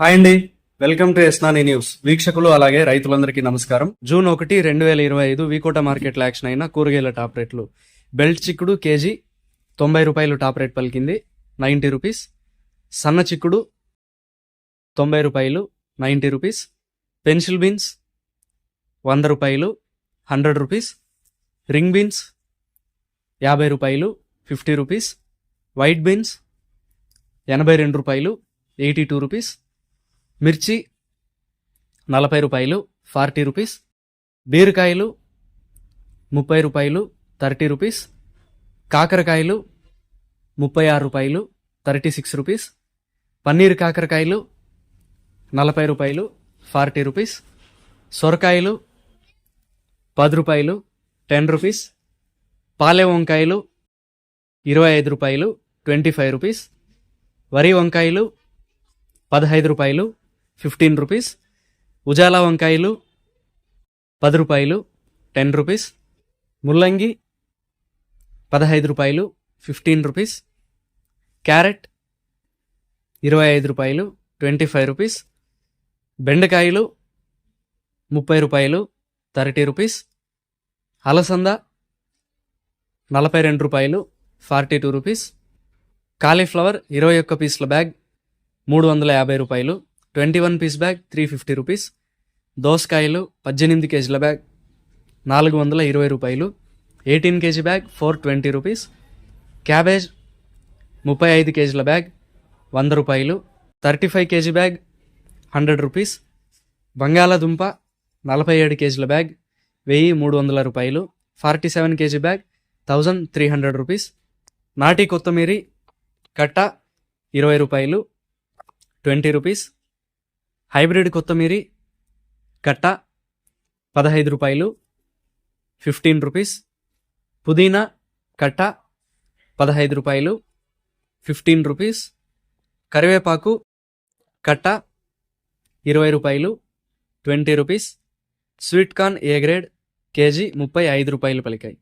Hi అండి. Welcome to ఎస్నాని news. వీక్షకులు అలాగే రైతులందరికీ నమస్కారం. జూన్ ఒకటి రెండు వేల ఇరవై ఐదు వీకోట మార్కెట్లో యాక్షన్ అయిన కూరగాయల టాప్ రేట్లు. బెల్ట్ చిక్కుడు కేజీ తొంభై రూపాయలు టాప్ రేట్ పలికింది నైంటీ రూపీస్. సన్న చిక్కుడు తొంభై రూపాయలు నైంటీ రూపీస్. పెన్సిల్ బీన్స్ వంద రూపాయలు హండ్రెడ్ రూపీస్. రింగ్ బీన్స్ యాభై రూపాయలు ఫిఫ్టీ రూపీస్. వైట్ బీన్స్ ఎనభై రెండు రూపాయలు ఎయిటీ టూ రూపీస్. మిర్చి నలభై రూపాయలు ఫార్టీ రూపీస్. బీరకాయలు ముప్పై రూపాయలు థర్టీ రూపీస్. కాకరకాయలు ముప్పై ఆరు రూపాయలు థర్టీ సిక్స్ రూపీస్. పన్నీర్ కాకరకాయలు నలభై రూపాయలు ఫార్టీ రూపీస్. సొరకాయలు పది రూపాయలు టెన్ రూపీస్. పాలే వంకాయలు ఇరవై ఐదు రూపాయలు ట్వంటీ ఫైవ్ రూపీస్. వరి వంకాయలు పదహైదు రూపాయలు ఫిఫ్టీన్ రూపీస్. ఉజాలా వంకాయలు పది రూపాయలు టెన్ రూపీస్. ముల్లంగి పదహైదు రూపాయలు ఫిఫ్టీన్ రూపీస్. క్యారెట్ ఇరవై ఐదు రూపాయలు ట్వంటీ ఫైవ్ రూపీస్. బెండకాయలు ముప్పై రూపాయలు థర్టీ రూపీస్. అలసంద నలభై రెండు రూపాయలు ఫార్టీ టూ రూపీస్. కాలీఫ్లవర్ ఇరవై ఒక్క పీసుల బ్యాగ్ మూడు వందల యాభై రూపాయలు twenty one piece bag three fifty rupees దోసకాయలు పద్దెనిమిది కేజీల బ్యాగ్ నాలుగు వందల ఇరవై రూపాయలు. Eighteen kg bag four twenty rupees cabbage ముప్పై ఐదు కేజీల బ్యాగ్ వంద రూపాయలు. Thirty five kg bag hundred rupees బంగాళాదుంప నలభై ఏడు కేజీల బ్యాగ్ వెయ్యి మూడు వందల రూపాయలు. Forty seven kg bag thousand three hundred rupees నాటి కొత్తమీరి కట్ట ఇరవై రూపాయలు. ట్వంటీ రూపీస్ హైబ్రిడ్ కొత్తిమీరి కట్ట పదహైదు రూపాయలు ఫిఫ్టీన్ రూపీస్. పుదీనా కట్ట పదహైదు రూపాయలు ఫిఫ్టీన్ రూపీస్. కరివేపాకు కట్ట ఇరవై రూపాయలు twenty rupees. Sweet corn A grade kg ముప్పై ఐదు రూపాయలు పలికాయి.